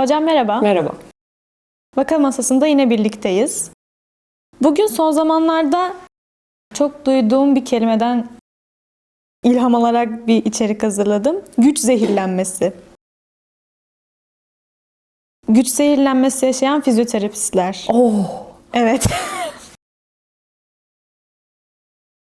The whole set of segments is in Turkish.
Hocam merhaba. Merhaba. Vaka masasında yine birlikteyiz. Bugün son zamanlarda çok duyduğum bir kelimeden ilham alarak bir içerik hazırladım. Güç zehirlenmesi. Güç zehirlenmesi yaşayan fizyoterapistler. Oh. Evet.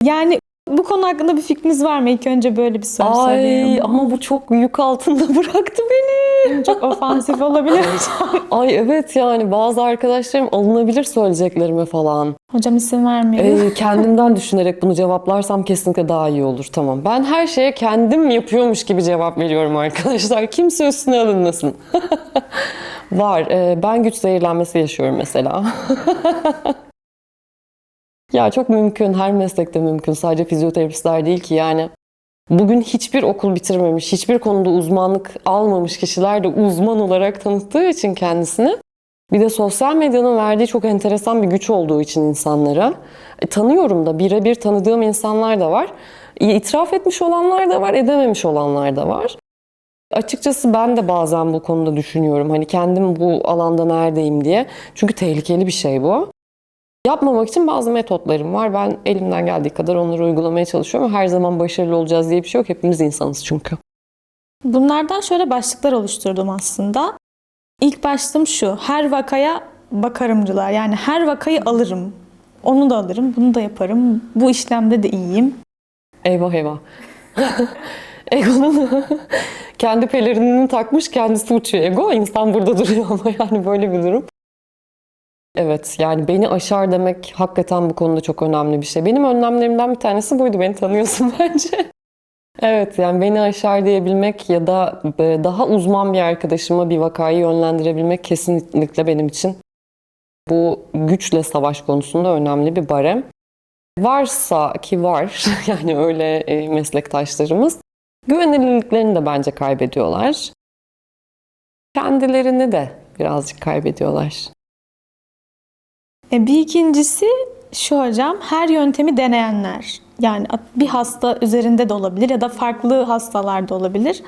yani bu konu hakkında bir fikriniz var mı? İlk önce böyle bir soru Ay sorayım. ama bu çok yük altında bıraktı beni. Çok ofansif olabilir. Ay evet yani bazı arkadaşlarım alınabilir söyleyeceklerime falan. Hocam isim vermeyelim. Ee, kendimden düşünerek bunu cevaplarsam kesinlikle daha iyi olur. Tamam. Ben her şeye kendim yapıyormuş gibi cevap veriyorum arkadaşlar. Kimse üstüne alınmasın. Var. Ee, ben güç zehirlenmesi yaşıyorum mesela. ya çok mümkün. Her meslekte mümkün. Sadece fizyoterapistler değil ki yani. Bugün hiçbir okul bitirmemiş, hiçbir konuda uzmanlık almamış kişiler de uzman olarak tanıttığı için kendisini bir de sosyal medyanın verdiği çok enteresan bir güç olduğu için insanlara. E, tanıyorum da birebir tanıdığım insanlar da var. E, itiraf etmiş olanlar da var, edememiş olanlar da var. Açıkçası ben de bazen bu konuda düşünüyorum. Hani kendim bu alanda neredeyim diye. Çünkü tehlikeli bir şey bu. Yapmamak için bazı metotlarım var. Ben elimden geldiği kadar onları uygulamaya çalışıyorum. Her zaman başarılı olacağız diye bir şey yok. Hepimiz insanız çünkü. Bunlardan şöyle başlıklar oluşturdum aslında. İlk başlığım şu. Her vakaya bakarımcılar. Yani her vakayı alırım. Onu da alırım, bunu da yaparım. Bu işlemde de iyiyim. Eyvah eyvah. Ego'nun kendi pelerinini takmış kendisi uçuyor. Ego insan burada duruyor ama yani böyle bir durum. Evet yani beni aşar demek hakikaten bu konuda çok önemli bir şey. Benim önlemlerimden bir tanesi buydu. Beni tanıyorsun bence. Evet yani beni aşar diyebilmek ya da e, daha uzman bir arkadaşıma bir vakayı yönlendirebilmek kesinlikle benim için bu güçle savaş konusunda önemli bir barem. Varsa ki var yani öyle e, meslektaşlarımız güvenilirliklerini de bence kaybediyorlar. Kendilerini de birazcık kaybediyorlar. E, bir ikincisi şu hocam. Her yöntemi deneyenler. Yani bir hasta üzerinde de olabilir ya da farklı hastalarda olabilir.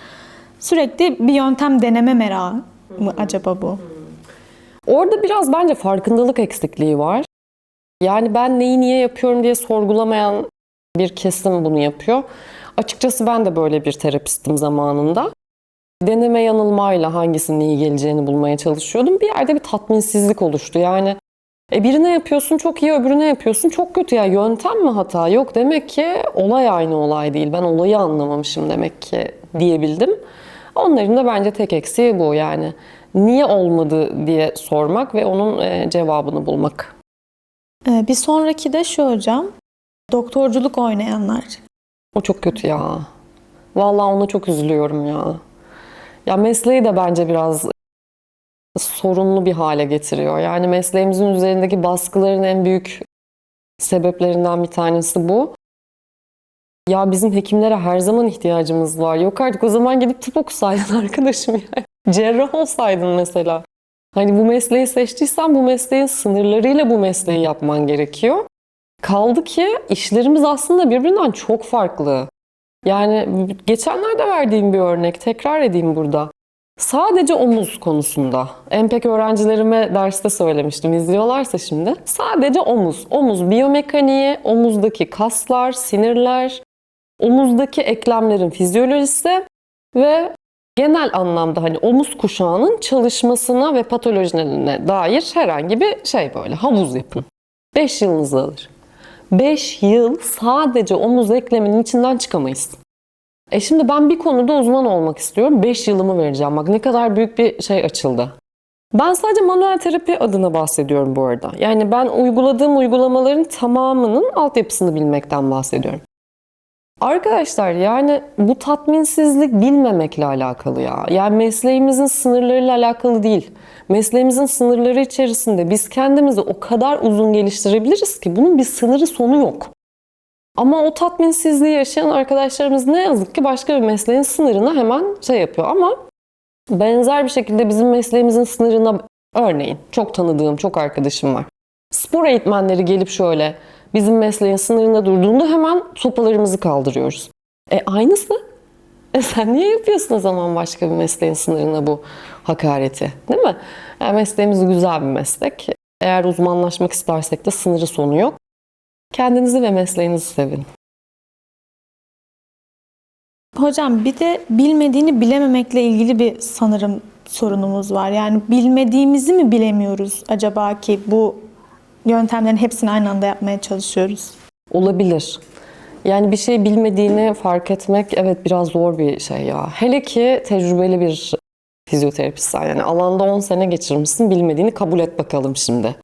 Sürekli bir yöntem deneme merakı mı acaba bu? Orada biraz bence farkındalık eksikliği var. Yani ben neyi niye yapıyorum diye sorgulamayan bir kesim bunu yapıyor. Açıkçası ben de böyle bir terapistim zamanında. Deneme yanılmayla hangisinin iyi geleceğini bulmaya çalışıyordum. Bir yerde bir tatminsizlik oluştu. Yani e birine yapıyorsun çok iyi, öbürüne yapıyorsun çok kötü. Ya yöntem mi hata? Yok demek ki olay aynı olay değil. Ben olayı anlamamışım demek ki diyebildim. Onların da bence tek eksiği bu yani. Niye olmadı diye sormak ve onun e, cevabını bulmak. E, bir sonraki de şu hocam. Doktorculuk oynayanlar. O çok kötü ya. Vallahi ona çok üzülüyorum ya. Ya mesleği de bence biraz sorunlu bir hale getiriyor. Yani mesleğimizin üzerindeki baskıların en büyük sebeplerinden bir tanesi bu. Ya bizim hekimlere her zaman ihtiyacımız var. Yok artık o zaman gidip tıp okusaydın arkadaşım yani. Cerrah olsaydın mesela. Hani bu mesleği seçtiysen bu mesleğin sınırlarıyla bu mesleği yapman gerekiyor. Kaldı ki işlerimiz aslında birbirinden çok farklı. Yani geçenlerde verdiğim bir örnek tekrar edeyim burada. Sadece omuz konusunda. Empek öğrencilerime derste söylemiştim. İzliyorlarsa şimdi. Sadece omuz. Omuz biyomekaniği, omuzdaki kaslar, sinirler, omuzdaki eklemlerin fizyolojisi ve genel anlamda hani omuz kuşağının çalışmasına ve patolojilerine dair herhangi bir şey böyle havuz yapın. 5 yılınızı alır. 5 yıl sadece omuz ekleminin içinden çıkamayız. E şimdi ben bir konuda uzman olmak istiyorum. 5 yılımı vereceğim. Bak ne kadar büyük bir şey açıldı. Ben sadece manuel terapi adına bahsediyorum bu arada. Yani ben uyguladığım uygulamaların tamamının altyapısını bilmekten bahsediyorum. Arkadaşlar yani bu tatminsizlik bilmemekle alakalı ya. Yani mesleğimizin sınırlarıyla alakalı değil. Mesleğimizin sınırları içerisinde biz kendimizi o kadar uzun geliştirebiliriz ki bunun bir sınırı sonu yok. Ama o tatminsizliği yaşayan arkadaşlarımız ne yazık ki başka bir mesleğin sınırına hemen şey yapıyor. Ama benzer bir şekilde bizim mesleğimizin sınırına örneğin çok tanıdığım çok arkadaşım var. Spor eğitmenleri gelip şöyle bizim mesleğin sınırında durduğunda hemen sopalarımızı kaldırıyoruz. E aynısı. E sen niye yapıyorsun o zaman başka bir mesleğin sınırına bu hakareti değil mi? Yani mesleğimiz güzel bir meslek. Eğer uzmanlaşmak istersek de sınırı sonu yok. Kendinizi ve mesleğinizi sevin. Hocam bir de bilmediğini bilememekle ilgili bir sanırım sorunumuz var. Yani bilmediğimizi mi bilemiyoruz acaba ki bu yöntemlerin hepsini aynı anda yapmaya çalışıyoruz? Olabilir. Yani bir şey bilmediğini fark etmek evet biraz zor bir şey ya. Hele ki tecrübeli bir fizyoterapistsen yani alanda 10 sene geçirmişsin bilmediğini kabul et bakalım şimdi.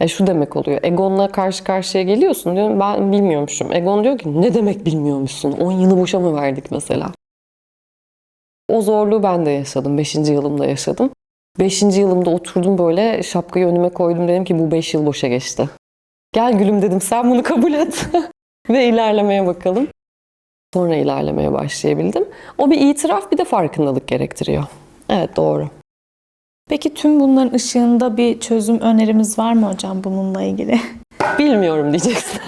E şu demek oluyor. Egon'la karşı karşıya geliyorsun diyorum ben bilmiyormuşum. Egon diyor ki ne demek bilmiyormuşsun? 10 yılı boşa mı verdik mesela? O zorluğu ben de yaşadım. 5. yılımda yaşadım. 5. yılımda oturdum böyle şapkayı önüme koydum dedim ki bu 5 yıl boşa geçti. Gel gülüm dedim sen bunu kabul et. Ve ilerlemeye bakalım. Sonra ilerlemeye başlayabildim. O bir itiraf bir de farkındalık gerektiriyor. Evet doğru. Peki tüm bunların ışığında bir çözüm önerimiz var mı hocam bununla ilgili? Bilmiyorum diyeceksin.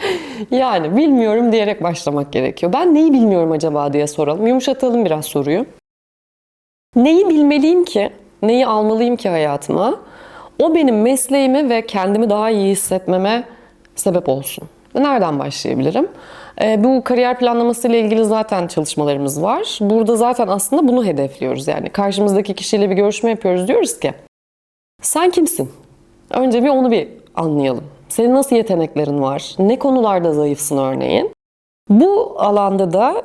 yani bilmiyorum diyerek başlamak gerekiyor. Ben neyi bilmiyorum acaba diye soralım. Yumuşatalım biraz soruyu. Neyi bilmeliyim ki? Neyi almalıyım ki hayatıma? O benim mesleğimi ve kendimi daha iyi hissetmeme sebep olsun. Nereden başlayabilirim? Ee, bu kariyer planlaması ile ilgili zaten çalışmalarımız var. Burada zaten aslında bunu hedefliyoruz. Yani karşımızdaki kişiyle bir görüşme yapıyoruz. Diyoruz ki sen kimsin? Önce bir onu bir anlayalım. Senin nasıl yeteneklerin var? Ne konularda zayıfsın örneğin? Bu alanda da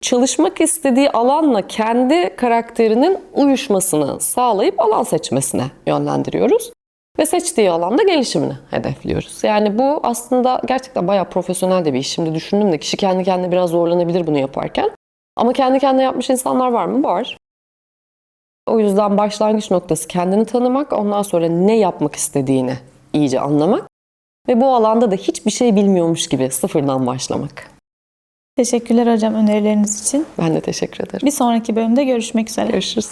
çalışmak istediği alanla kendi karakterinin uyuşmasını sağlayıp alan seçmesine yönlendiriyoruz. Ve seçtiği alanda gelişimini hedefliyoruz. Yani bu aslında gerçekten bayağı profesyonel de bir iş. Şimdi düşündüm de kişi kendi kendine biraz zorlanabilir bunu yaparken. Ama kendi kendine yapmış insanlar var mı? Var. O yüzden başlangıç noktası kendini tanımak, ondan sonra ne yapmak istediğini iyice anlamak ve bu alanda da hiçbir şey bilmiyormuş gibi sıfırdan başlamak. Teşekkürler hocam önerileriniz için. Ben de teşekkür ederim. Bir sonraki bölümde görüşmek üzere. Görüşürüz.